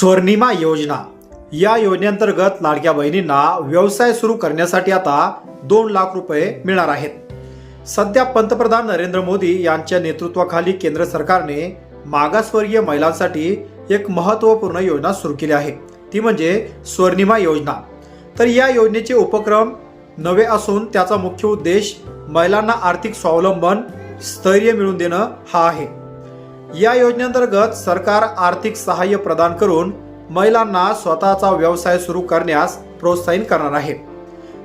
स्वर्णिमा योजना. या योजनेअंतर्गत लाडक्या बहिणींना व्यवसाय सुरू करण्यासाठी आता दोन लाख रुपये मिळणार आहेत. सध्या पंतप्रधान नरेंद्र मोदी यांच्या नेतृत्वाखाली केंद्र सरकारने मागासवर्गीय महिलांसाठी एक महत्त्वपूर्ण योजना सुरू केली आहे. ती म्हणजे स्वर्णिमा योजना. तर या योजनेचे उपक्रम नवे असून त्याचा मुख्य उद्देश महिलांना आर्थिक स्वावलंबन स्थैर्य मिळवून देणं हा आहे. या योजनेअंतर्गत सरकार आर्थिक सहाय्य प्रदान करून महिलांना स्वतःचा व्यवसाय सुरू करण्यास प्रोत्साहित करणार आहे.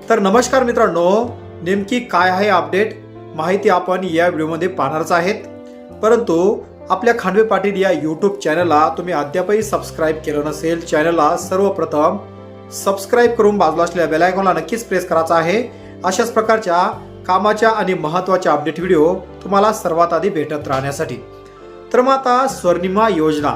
तर नमस्कार मित्रांनो नेमकी काय आहे अपडेट? माहिती आपण या व्हिडिओमध्ये पाहणारच आहेत. परंतु आपल्या खांडवे पाटील या यूट्यूब चॅनलला तुम्ही अद्यापही सबस्क्राईब केलं नसेल चॅनलला सर्वप्रथम सबस्क्राईब करून बाजूला असलेल्या बेलायकॉनला नक्कीच प्रेस करायचा आहे. अशाच प्रकारच्या कामाच्या आणि महत्त्वाच्या अपडेट व्हिडिओ तुम्हाला सर्वात आधी भेटत राहण्यासाठी. तर मग आता स्वर्णिमा योजना.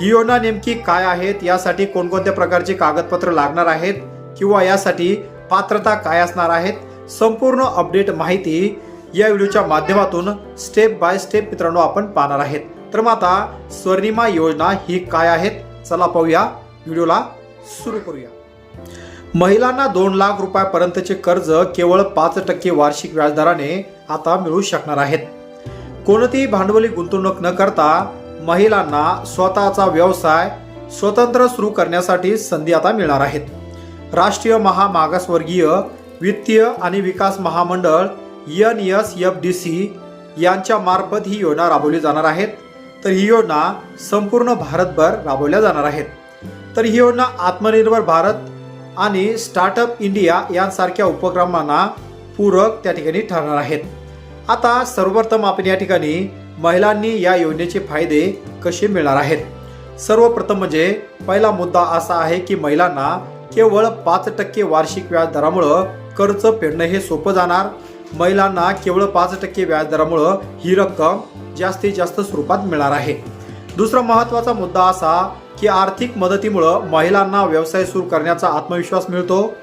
ही योजना नेमकी काय आहेत? यासाठी कोणकोणत्या प्रकारचे कागदपत्र लागणार आहेत? किंवा यासाठी पात्रता काय असणार आहेत? संपूर्ण अपडेट माहिती या व्हिडिओच्या माध्यमातून स्टेप बाय स्टेप मित्रांनो आपण पाहणार आहेत. तर मग आता स्वर्णिमा योजना ही काय आहेत? चला पाहूया. व्हिडिओला सुरू करूया. महिलांना दोन लाख रुपयापर्यंतचे कर्ज केवळ पाच टक्के वार्षिक व्याजदराने आता मिळू शकणार आहेत. कोणतीही भांडवली गुंतवणूक न करता महिलांना स्वतःचा व्यवसाय स्वतंत्र सुरू करण्यासाठी संधी आता मिळणार आहेत. राष्ट्रीय महामागासवर्गीय वित्तीय आणि विकास महामंडळ N S F D C यांच्या मार्फत ही योजना राबवली जाणार आहेत. तर ही योजना संपूर्ण भारतभर राबवल्या जाणार आहेत. तर ही योजना आत्मनिर्भर भारत आणि स्टार्टअप इंडिया यांसारख्या उपक्रमांना पूरक त्या ठिकाणी ठरणार आहेत. आता सर्वप्रथम आपण या ठिकाणी महिलांनी या योजनेचे फायदे कसे मिळणार आहेत? सर्वप्रथम म्हणजे पहिला मुद्दा असा आहे की महिलांना केवळ पाच टक्के वार्षिक व्याजदरामुळं कर्ज फेडणं हे सोपं जाणार. महिलांना केवळ पाच टक्के व्याजदरामुळं ही रक्कम जास्तीत जास्त स्वरूपात मिळणार आहे. दुसरा महत्त्वाचा मुद्दा असा की आर्थिक मदतीमुळं महिलांना व्यवसाय सुरू करण्याचा आत्मविश्वास मिळतो.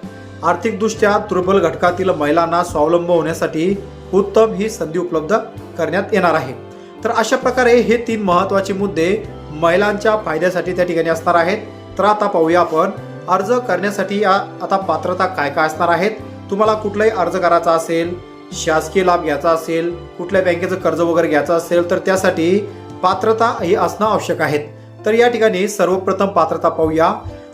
आर्थिकदृष्ट्या दुर्बल घटकातील महिलांना स्वावलंब होण्यासाठी उत्तम ही संधी उपलब्ध करण्यात येणार आहे. तर अशा प्रकारे हे तीन महत्त्वाचे मुद्दे महिलांच्या फायद्यासाठी त्या ठिकाणी असणार आहेत. तर आता पाहूया आपण अर्ज करण्यासाठी आता पात्रता काय काय असणार आहेत. तुम्हाला कुठलाही अर्ज करायचा असेल शासकीय लाभ घ्यायचा असेल कुठल्या बँकेचं कर्ज वगैरे घ्यायचं असेल तर त्यासाठी पात्रता ही असणं आवश्यक आहे. तर या ठिकाणी सर्वप्रथम पात्रता पाहूया.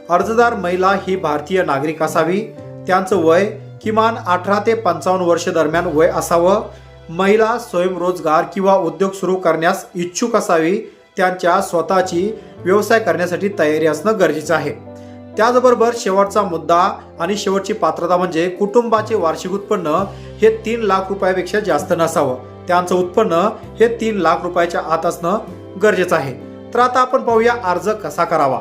अर्जदार महिला ही भारतीय नागरिक असावी. त्यांचं वय किमान अठरा ते पंचावन्न वर्ष दरम्यान वय असावं. महिला स्वयंरोजगार किंवा उद्योग सुरू करण्यास इच्छुक असावी. त्यांच्या स्वतःची व्यवसाय करण्यासाठी तयारी असणं गरजेचं आहे. त्याचबरोबर शेवटचा मुद्दा आणि शेवटची पात्रता म्हणजे कुटुंबाचे वार्षिक उत्पन्न हे तीन लाख रुपयापेक्षा जास्त नसावं. त्यांचं उत्पन्न हे तीन लाख रुपयाच्या आत असणं गरजेचं आहे. तर आता आपण पाहूया अर्ज कसा करावा.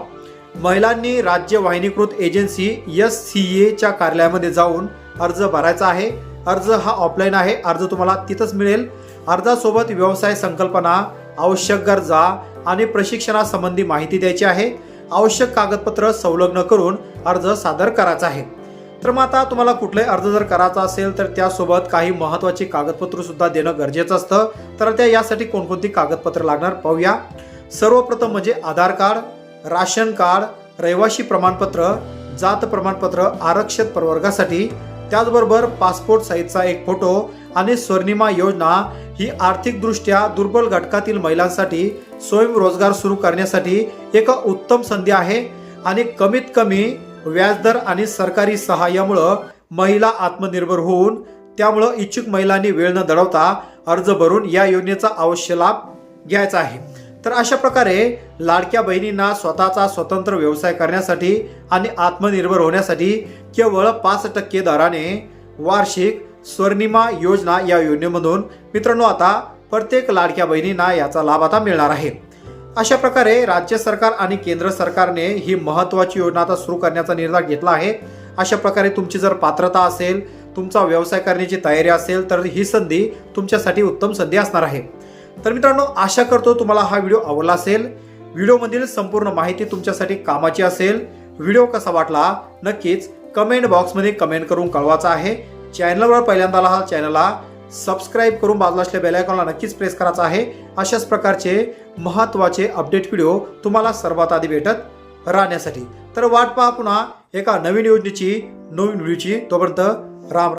महिलांनी राज्य वाहिनीकृत एजन्सी एस सी एच्या कार्यालयामध्ये जाऊन अर्ज भरायचा आहे. अर्ज हा ऑफलाईन आहे. अर्ज तुम्हाला तिथंच मिळेल. अर्जासोबत व्यवसाय संकल्पना आवश्यक गरजा आणि प्रशिक्षणासंबंधी माहिती द्यायची आहे. आवश्यक कागदपत्र संलग्न करून अर्ज सादर करायचा आहे. तर मग आता तुम्हाला कुठलाही अर्ज जर करायचा असेल तर त्यासोबत काही महत्त्वाची कागदपत्र सुद्धा देणं गरजेचं असतं. तर त्या यासाठी कोणकोणती कागदपत्र लागणार पाहूया. सर्वप्रथम म्हणजे आधार कार्ड राशन कार्ड रहिवाशी प्रमाणपत्र जात प्रमाणपत्र आरक्षित प्रवर्गासाठी त्याचबरोबर पासपोर्ट साईजचा एक फोटो आणि स्वर्णिमा योजना ही आर्थिकदृष्ट्या दुर्बल घटकातील महिलांसाठी स्वयंरोजगार सुरू करण्यासाठी एक उत्तम संधी आहे आणि कमीत कमी व्याजदर आणि सरकारी सहाय्यामुळं महिला आत्मनिर्भर होऊन त्यामुळं इच्छुक महिलांनी वेळ न दडवता अर्ज भरून या योजनेचा अवश्य लाभ घ्यायचा आहे. तर अशा प्रकारे लाडक्या बहिणींना स्वतःचा स्वतंत्र व्यवसाय करण्यासाठी आणि आत्मनिर्भर होण्यासाठी केवळ पाच टक्के दराने वार्षिक स्वर्णिमा योजना या योजनेमधून मित्रांनो आता प्रत्येक लाडक्या बहिणींना याचा लाभ आता मिळणार आहे. अशा प्रकारे राज्य सरकार आणि केंद्र सरकारने ही महत्त्वाची योजना आता सुरू करण्याचा निर्धार घेतला आहे. अशा प्रकारे तुमची जर पात्रता असेल तुमचा व्यवसाय करण्याची तयारी असेल तर ही संधी तुमच्यासाठी उत्तम संधी असणार आहे. तर मित्रांनो आशा करतो तुम्हाला हा व्हिडिओ आवडला असेल. व्हिडिओमधील संपूर्ण माहिती तुमच्यासाठी कामाची असेल. व्हिडिओ कसा वाटला? नक्कीच कमेंट बॉक्समध्ये कमेंट करून कळवायचा आहे. चॅनलवर पहिल्यांदा हा चॅनलला सबस्क्राईब करून बाजूला असलेल्या बेलायकॉनला नक्कीच प्रेस करायचा आहे. अशाच प्रकारचे महत्त्वाचे अपडेट व्हिडिओ तुम्हाला सर्वात आधी भेटत राहण्यासाठी. तर वाट पहा पुन्हा एका नवीन योजनेची नवीन व्हिडिओची तोपर्यंत राम.